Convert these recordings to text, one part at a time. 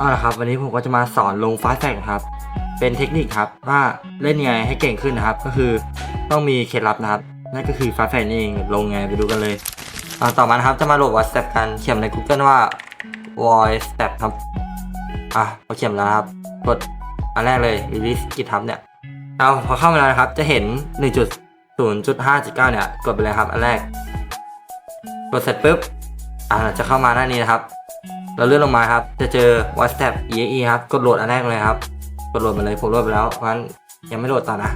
เอาละครับ วันนี้ผมก็จะมาสอนลงฟาแท็กครับ เป็นเทคนิคครับว่าเล่นยังไงให้เก่งขึ้นนะครับ ก็คือต้องมีเคล็ดลับนะครับ นั่นก็คือฟาแท็กนี่เองลงไงไปดูกันเลยต่อมานะครับจะมาโหลด WhatsApp กันเขียนใน Google ว่า voice step ครับอะพอเขียนแล้วครับกดอันแรกเลย release GitHub เนี่ยเอาพอเข้ามาแล้วนะครับจะเห็น 1.0.5.9 เนี่ย กดไปเลยครับ อันแรก กดเสร็จปุ๊บอ่าจะเข้ามาหน้านี้นะครับ เราเลื่อนลงมาครับ จะเจอ WhatsApp EXE ครับ กดโหลดอันแรกเลยครับ กดโหลดมาเลย ผมโหลดไปแล้ว เพราะฉะนั้นยังไม่โหลดต่อนะ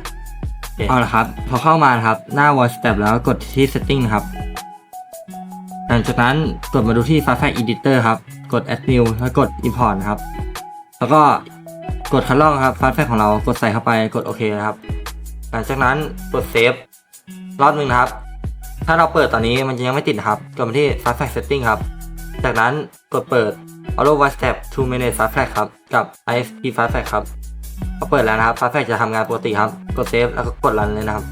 โอเคเอาละครับ พอเข้ามาครับ หน้า WhatsApp แล้วกดที่ setting นะครับหลังจากนั้นกดมาดูที่ Fast Editor ครับ กด Add New แล้วกด Import ครับ แล้วก็กดคัดลอกครับ Fast ของเรา กดใส่เข้าไป กดโอเคนะครับ หลังจากนั้นกดเซฟรอบหนึ่งนะครับ ถ้าเราเปิดตอนนี้มันจะยังไม่ติดครับ กดมาที่ Fast Setting ครับ จากนั้นกดเปิด Auto WhatsApp to Manage Fast Track ครับ กับ ISP Fast Track ครับพอเปิดแล้วนะครับ Fast Track จะทำงานปกติครับ กดเซฟแล้วก็กดรันเลยนะครับ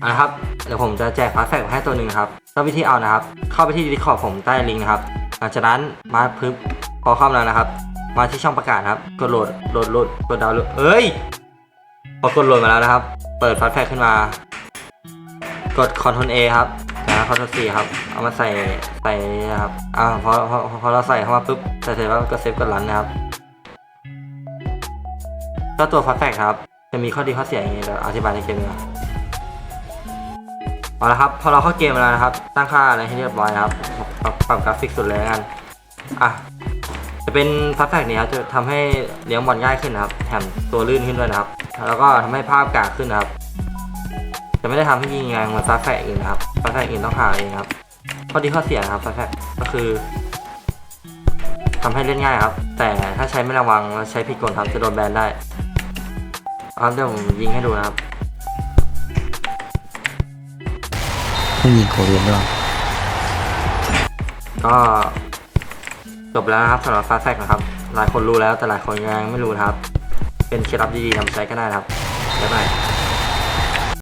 เอะครับ เดี๋ยวผมจะแจก Fast Track ให้ตัวหนึ่งครับก็วิธีเอานะครับ เข้าไปที่ Discord ผมใต้ลิงก์นะครับ หลังจากนั้นมาพึบพอเข้ามาแล้วนะครับ มาที่ช่องประกาศครับ กดโหลด โหลด โหลด กดดาวน์โหลดเอ้ย พอกดโหลดมาแล้วนะครับ เปิด Fast Track ขึ้นมา กด Ctrl A ครับ นะ Ctrl C ครับ เอามาใส่ใส่นะครับ อ่าพอพอพอเราใส่เข้ามาปุ๊บใส่เสร็จแล้วก็เซฟกดรันนะครับก็ตัว Fast Track ครับ จะมีข้อดีข้อเสียอย่างนี้เดี๋ยวอธิบายในเกมดีกว่าเอาละครับ พอเราเข้าเกมแล้วนะครับ ตั้งค่าอะไรให้เรียบร้อยนะครับปรับปรับกราฟิกสุดเลยแล้วกัน อะ จะเป็น Fast Track นี้ครับจะทำให้เลี้ยงบอลง่ายขึ้นนะครับ แถมตัวลื่นขึ้นด้วยนะครับ แล้วก็ทำให้ภาพกากขึ้นนะครับ ไม่ได้ทำให้ยิงงานเหมือนฟาสแฟกอื่นนะครับฟาสแฟกอื่นต้องหาเองครับข้อดีข้อเสียนะครับฟาสแฟกก็คือทำให้เล่นง่ายครับ แต่ถ้าใช้ไม่ระวังแล้วใช้ผิดกฎครับจะโดนแบนได้เอาเดี๋ยวผมยิงให้ดูนะครับไม่ยิงโคเรียนด้วยก็จบแล้วนะครับสำหรับฟาสแฟกนะครับ หลายคนรู้แล้วแต่หลายคนยังไม่รู้นะครับ เป็นเคล็ดลับดีๆนำใช้ก็ได้นะครับบ๊ายบาย